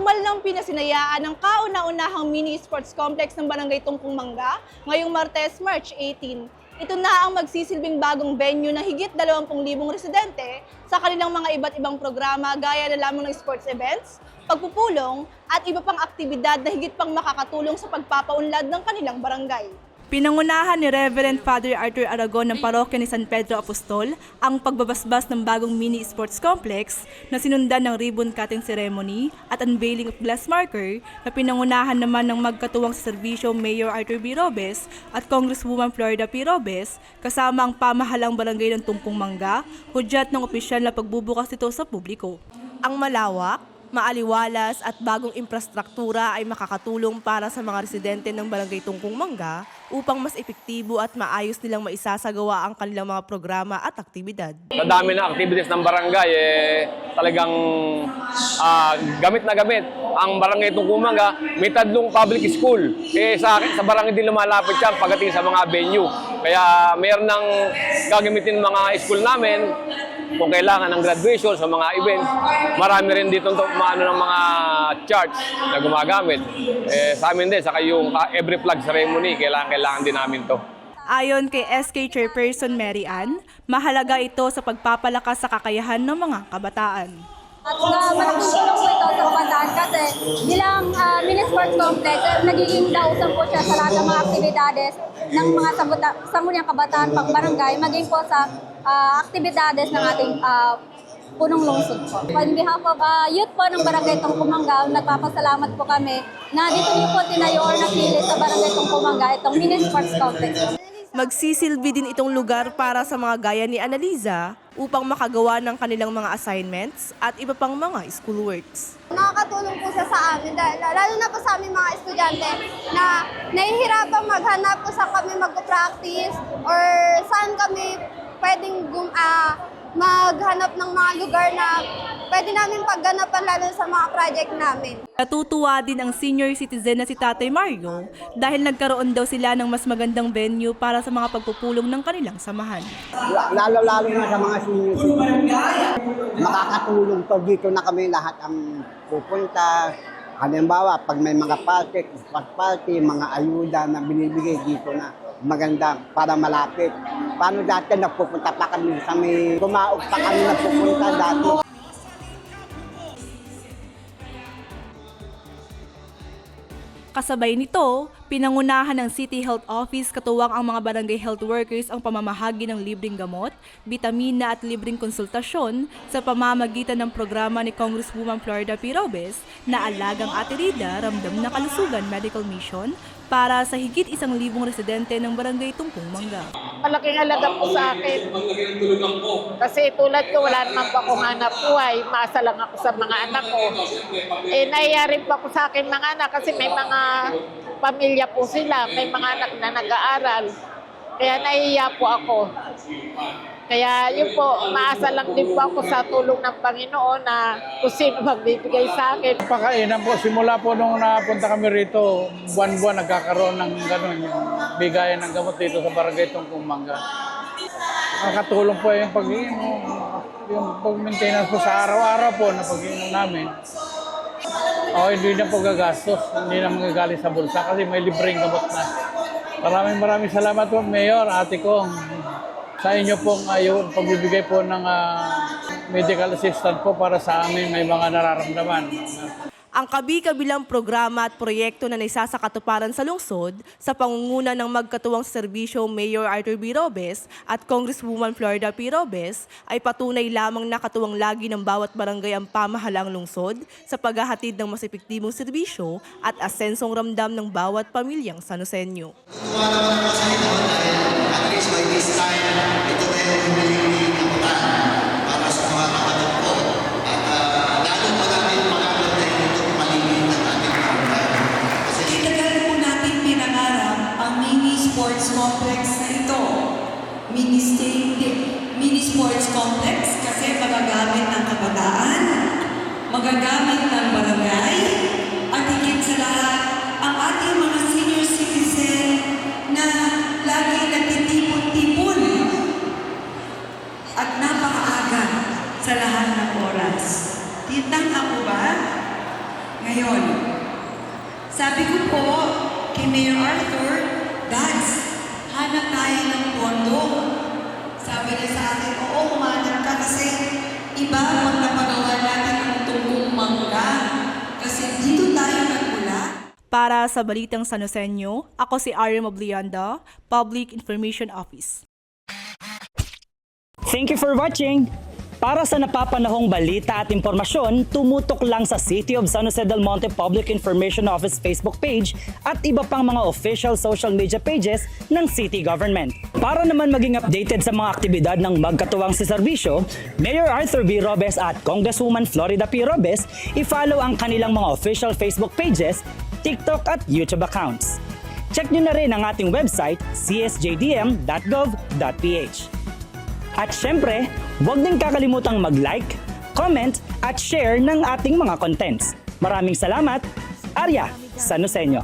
Formal ng pinasinayaan ng kauna-unahang mini sports complex ng Barangay Tungkong Mangga ngayong Martes, March 18. Ito na ang magsisilbing bagong venue na higit 20,000 residente sa kanilang mga iba't ibang programa gaya na lamang ng sports events, pagpupulong at iba pang aktibidad na higit pang makakatulong sa pagpapaunlad ng kanilang barangay. Pinangunahan ni Reverend Father Arthur Aragon ng parokya ni San Pedro Apostol ang pagbabasbas ng bagong mini sports complex na sinundan ng ribbon cutting ceremony at unveiling of glass marker na pinangunahan naman ng magkatuwang sa serbisyo Mayor Arthur B. Robes at Congresswoman Florida P. Robes kasama ang pamahalang barangay ng Tungkong Mangga, hudyat ng opisyal na pagbubukas nito sa publiko. Ang malawak, maaliwalas at bagong infrastruktura ay makakatulong para sa mga residente ng Barangay Tungkong Mangga upang mas epektibo at maayos nilang maisasagawa ang kanilang mga programa at aktibidad. Sa dami ng activities ng barangay, eh, talagang ah, gamit na gamit. Ang barangay Tungkumaga, may tatlong public school. Eh, sa, sa barangay din lumalapit yan pagdating sa mga venue. Kaya mayroon ng gagamitin mga school namin kung kailangan ng graduation sa mga events. Marami rin dito to, maano ng mga church na gumagamit. Eh, sa amin din, saka yung ah, every flag ceremony, kailangan, kailangan din namin to. Ayon kay SK Chairperson Mary Ann, mahalaga ito sa pagpapalakas sa kakayahan ng mga kabataan. At uh, malaking tulong po ito sa kabataan kasi bilang uh, mini sports complex, eh, nagiging dausan po siya sa lahat ng mga aktibidades ng mga sangguniang kabataan pang barangay, maging po sa uh, aktibidades ng ating uh, punong lungsod po. On behalf of uh, youth po ng Barangay Tungkumanga, nagpapasalamat po kami na dito niyo po tinayo or napili sa Barangay Tungkumanga itong mini sports complex. Magsisilbi din itong lugar para sa mga gaya ni Analiza upang makagawa ng kanilang mga assignments at iba pang mga schoolworks. Nakakatulong po siya sa amin, dahil, lalo na po sa aming mga estudyante na nahihirapang maghanap kung saan kami mag-practice or saan kami pwedeng gum, ah, maghanap ng mga lugar na pwede namin pagganapan lalo sa mga project namin. Natutuwa din ang senior citizen na si Tatay Mario dahil nagkaroon daw sila ng mas magandang venue para sa mga pagpupulong ng kanilang samahan. lalo-lalo na sa mga senior citizen. Makakatulong to dito na kami lahat ang pupunta. Halimbawa, pag may mga party, party, mga ayuda na binibigay dito na maganda para malapit. Paano dati nagpupunta pa kami sa may kumaog pa kami nagpupunta dati. Kasabay nito, pinangunahan ng City Health Office katuwang ang mga barangay health workers ang pamamahagi ng libreng gamot, bitamina at libreng konsultasyon sa pamamagitan ng programa ni Congresswoman Florida P. Robes na Alagang Ate Rida Ramdam na Kalusugan Medical Mission para sa higit isang libong residente ng barangay Tungkong Mangga. malaking halaga po sa akin. Kasi tulad ko, wala naman po akong hanap buhay. Maasa lang ako sa mga anak ko. Eh, nahiya po ako sa akin mga anak kasi may mga pamilya po sila. May mga anak na nag-aaral. Kaya nahiya po ako. Kaya yun po, maasa lang din po ako sa tulong ng Panginoon na kung sino magbibigay sa akin. Pakainan po, simula po nung napunta kami rito, buwan-buwan nagkakaroon ng gano'n, yung bigayan ng gamot dito sa barangay Tungkong Mangga. Nakatulong po yung pag yung, yung pag-maintenance po sa araw-araw po na pag namin. O hindi na po gagastos, hindi na magagaling sa bulsa kasi may libreng gamot na. Maraming maraming salamat po, Mayor, ate ko, sa inyo pong ayun, pagbibigay po ng ah, medical assistance po para sa amin may mga nararamdaman. Ang kabi-kabilang programa at proyekto na naisasakatuparan sa lungsod sa pangunguna ng magkatuwang sa serbisyo Mayor Arthur B. Robes at Congresswoman Florida P. Robes ay patunay lamang nakatuwang lagi ng bawat barangay ang pamahalang lungsod sa paghahatid ng mas epektibong serbisyo at asensong ramdam ng bawat pamilyang Sanosenyo. at least by this time, ito yung humiling magagamit ng barangay, at higit ang ating mga senior citizen na lagi nagtitipon-tipon at napakaaga sa lahat ng oras. Titang ako ba? Ngayon, sabi ko po kay Mayor Arthur, Dads, hanap tayo ng pondo. Sabi niya sa akin, oo, umanap kasi iba Para sa Balitang San Joseño, ako si Arya Moblianda, Public Information Office. Thank you for watching! Para sa napapanahong balita at impormasyon, tumutok lang sa City of San Jose del Monte Public Information Office Facebook page at iba pang mga official social media pages ng city government. Para naman maging updated sa mga aktibidad ng magkatuwang si serbisyo, Mayor Arthur B. Robes at Congresswoman Florida P. Robes, i-follow ang kanilang mga official Facebook pages, TikTok at YouTube accounts. Check nyo na rin ang ating website csjdm.gov.ph. At syempre, huwag din kakalimutang mag-like, comment at share ng ating mga contents. Maraming salamat, Arya Sanusenyo.